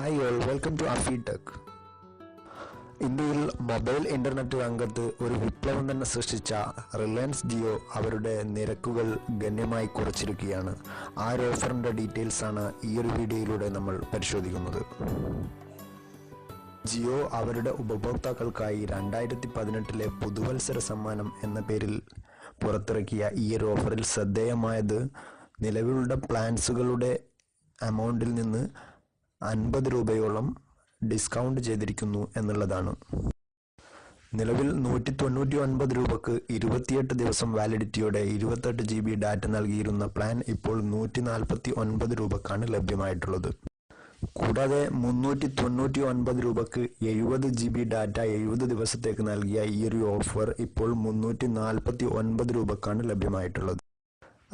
Hi all welcome to Afi tech ഇന്ത്യയിൽ mobile internet രംഗത്ത് ഒരു വിപ്ലവം തന്നെ സൃഷ്ടിച്ച റിലയൻസ് ജിയോ അവരുടെ നിരക്കുകൾ ഗണ്യമായി കുറച്ചിരിക്കുകയാണ്. ആ ഒരു ഓഫറിന്റെ ഡീറ്റെയിൽസാണ് ഈ ഒരു വീഡിയോയിലൂടെ നമ്മൾ പരിശോധിക്കുന്നത്. ജിയോ അവരുടെ ഉപഭോക്താക്കൾക്കായി രണ്ടായിരത്തി പതിനെട്ടിലെ പുതുവത്സര സമ്മാനം എന്ന പേരിൽ പുറത്തിറക്കിയ ഈ ഒരു ഓഫറിൽ ശ്രദ്ധേയമായത് നിലവിലുള്ള പ്ലാൻസുകളുടെ എമൗണ്ടിൽ നിന്ന് അൻപത് രൂപയോളം ഡിസ്കൗണ്ട് ചെയ്തിരിക്കുന്നു എന്നുള്ളതാണ്. നിലവിൽ നൂറ്റി തൊണ്ണൂറ്റി ഒൻപത് രൂപക്ക് ഇരുപത്തിയെട്ട് ദിവസം വാലിഡിറ്റിയോടെ ഇരുപത്തെട്ട് ജി ബി ഡാറ്റ നൽകിയിരുന്ന പ്ലാൻ ഇപ്പോൾ നൂറ്റി നാൽപ്പത്തി ഒൻപത് രൂപക്കാണ് ലഭ്യമായിട്ടുള്ളത്. കൂടാതെ മുന്നൂറ്റി തൊണ്ണൂറ്റി ഒൻപത് രൂപക്ക് എഴുപത് ജി ബി ഡാറ്റ എഴുപത് ദിവസത്തേക്ക് നൽകിയ ഈ ഒരു ഓഫർ ഇപ്പോൾ മുന്നൂറ്റി നാൽപ്പത്തി ഒൻപത് രൂപക്കാണ് ലഭ്യമായിട്ടുള്ളത്.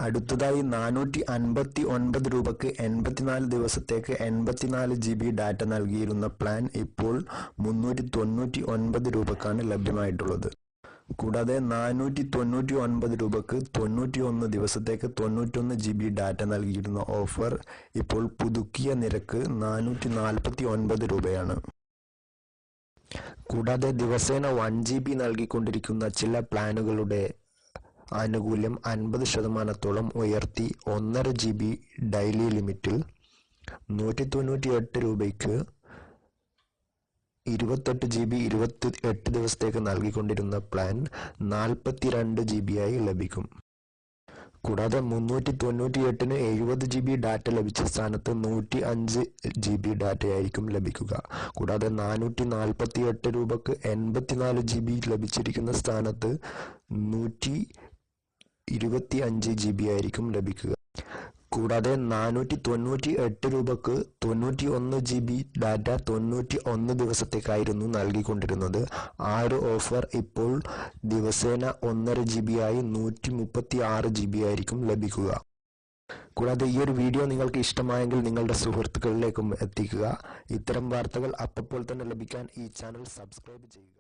അടുത്തതായി നാനൂറ്റി അൻപത്തി ഒൻപത് രൂപക്ക് എൺപത്തിനാല് ദിവസത്തേക്ക് എൺപത്തിനാല് ജി ബി ഡാറ്റ നൽകിയിരുന്ന പ്ലാൻ ഇപ്പോൾ മുന്നൂറ്റി തൊണ്ണൂറ്റി ഒൻപത് രൂപക്കാണ് ലഭ്യമായിട്ടുള്ളത്. കൂടാതെ നാനൂറ്റി തൊണ്ണൂറ്റി ഒൻപത് രൂപക്ക് തൊണ്ണൂറ്റി ഒന്ന് ദിവസത്തേക്ക് തൊണ്ണൂറ്റൊന്ന് ജി ബി ഡാറ്റ നൽകിയിരുന്ന ഓഫർ ഇപ്പോൾ പുതുക്കിയ നിരക്ക് നാനൂറ്റി നാൽപ്പത്തി ഒൻപത് രൂപയാണ്. കൂടാതെ ദിവസേന വൺ ജി ബി നൽകിക്കൊണ്ടിരിക്കുന്ന ചില പ്ലാനുകളുടെ ആനുകൂല്യം അൻപത് ശതമാനത്തോളം ഉയർത്തി ഒന്നര ജി ബി ഡെയിലി ലിമിറ്റിൽ നൂറ്റി തൊണ്ണൂറ്റി എട്ട് രൂപയ്ക്ക് ഇരുപത്തെട്ട് ജി ബി ഇരുപത്തി എട്ട് ദിവസത്തേക്ക് നൽകിക്കൊണ്ടിരുന്ന പ്ലാൻ നാൽപ്പത്തി രണ്ട് ജി ബി ആയി ലഭിക്കും. കൂടാതെ മുന്നൂറ്റി തൊണ്ണൂറ്റി എട്ടിന് എഴുപത് ജി ബി ഡാറ്റ ലഭിച്ച സ്ഥാനത്ത് നൂറ്റി അഞ്ച് ജി ബി ഡാറ്റയായിരിക്കും ലഭിക്കുക. കൂടാതെ നാനൂറ്റി നാൽപ്പത്തി എട്ട് രൂപക്ക് എൺപത്തിനാല് ജി ബി ലഭിച്ചിരിക്കുന്ന സ്ഥാനത്ത് നൂറ്റി ഇരുപത്തി അഞ്ച് ജി ബി ആയിരിക്കും ലഭിക്കുക. കൂടാതെ നാനൂറ്റി തൊണ്ണൂറ്റി എട്ട് രൂപക്ക് തൊണ്ണൂറ്റി ഒന്ന് ജി ബി ഡാറ്റ തൊണ്ണൂറ്റി ഒന്ന് ദിവസത്തേക്കായിരുന്നു നൽകിക്കൊണ്ടിരുന്നത്. ആ ഒരു ഓഫർ ഇപ്പോൾ ദിവസേന ഒന്നര ജി ബി ആയി നൂറ്റി മുപ്പത്തി ആറ് ജി ബി ആയിരിക്കും ലഭിക്കുക. കൂടാതെ ഈ ഒരു വീഡിയോ നിങ്ങൾക്ക് ഇഷ്ടമായെങ്കിൽ നിങ്ങളുടെ സുഹൃത്തുക്കളിലേക്കും എത്തിക്കുക. ഇത്തരം വാർത്തകൾ അപ്പോൾ തന്നെ ലഭിക്കാൻ ഈ ചാനൽ സബ്സ്ക്രൈബ് ചെയ്യുക.